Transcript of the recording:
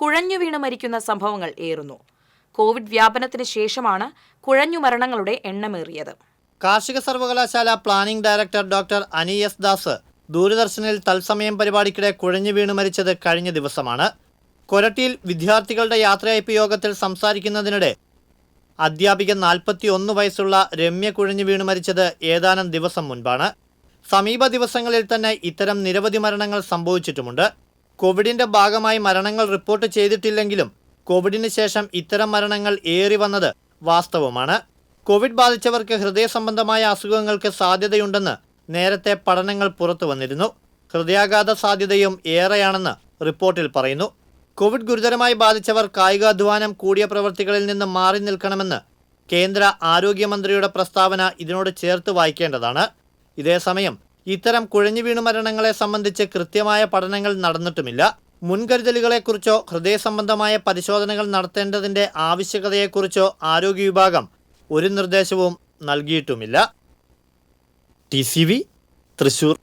കുഴഞ്ഞു വീണ് മരിക്കുന്ന സംഭവങ്ങൾ ഏറുന്നു. കോവിഡ് വ്യാപനത്തിന് ശേഷമാണ് കുഴഞ്ഞു മരണങ്ങളുടെ എണ്ണമേറിയത്. കാർഷിക സർവകലാശാല planning director doctor Ani S Das ദൂരദർശനിൽ തത്സമയം പരിപാടിക്കിടെ കുഴഞ്ഞു വീണ് മരിച്ചത് കഴിഞ്ഞ ദിവസമാണ്. കൊരട്ടിയിൽ വിദ്യാർത്ഥികളുടെ യാത്രയയപ്പ് യോഗത്തിൽ സംസാരിക്കുന്നതിനിടെ അധ്യാപിക നാൽപ്പത്തി ഒന്ന് വയസ്സുള്ള രമ്യ കുഴഞ്ഞു വീണ് മരിച്ചത് ഏതാനും ദിവസം മുൻപാണ്. സമീപ ദിവസങ്ങളിൽ തന്നെ ഇത്തരം നിരവധി മരണങ്ങൾ സംഭവിച്ചിട്ടുമുണ്ട്. കോവിഡിന്റെ ഭാഗമായി മരണങ്ങൾ റിപ്പോർട്ട് ചെയ്തിട്ടില്ലെങ്കിലും കോവിഡിന് ശേഷം ഇത്തരം മരണങ്ങൾ ഏറി വന്നത് വാസ്തവമാണ്. കോവിഡ് ബാധിച്ചവർക്ക് ഹൃദയ സംബന്ധമായ അസുഖങ്ങൾക്ക് സാധ്യതയുണ്ടെന്ന് നേരത്തെ പഠനങ്ങൾ പുറത്തു വന്നിരുന്നു. ഹൃദയാഘാത സാധ്യതയും ഏറെയാണെന്ന് റിപ്പോർട്ടിൽ പറയുന്നു. കോവിഡ് ഗുരുതരമായി ബാധിച്ചവർ കായികാധ്വാനം കൂടിയ പ്രവൃത്തികളിൽ നിന്ന് മാറി നിൽക്കണമെന്ന് കേന്ദ്ര ആരോഗ്യമന്ത്രിയുടെ പ്രസ്താവന ഇതിനോട് ചേർത്ത് വായിക്കേണ്ടതാണ്. ഇതേസമയം ഇത്തരം കുഴഞ്ഞു വീണു മരണങ്ങളെ സംബന്ധിച്ച് കൃത്യമായ പഠനങ്ങൾ നടന്നിട്ടുമില്ല. മുൻകരുതലുകളെക്കുറിച്ചോ ഹൃദയ സംബന്ധമായ പരിശോധനകൾ നടത്തേണ്ടതിന്റെ ആവശ്യകതയെക്കുറിച്ചോ ആരോഗ്യ വിഭാഗം ഒരു നിർദ്ദേശവും നൽകിയിട്ടുമില്ല. T C V Thrissur.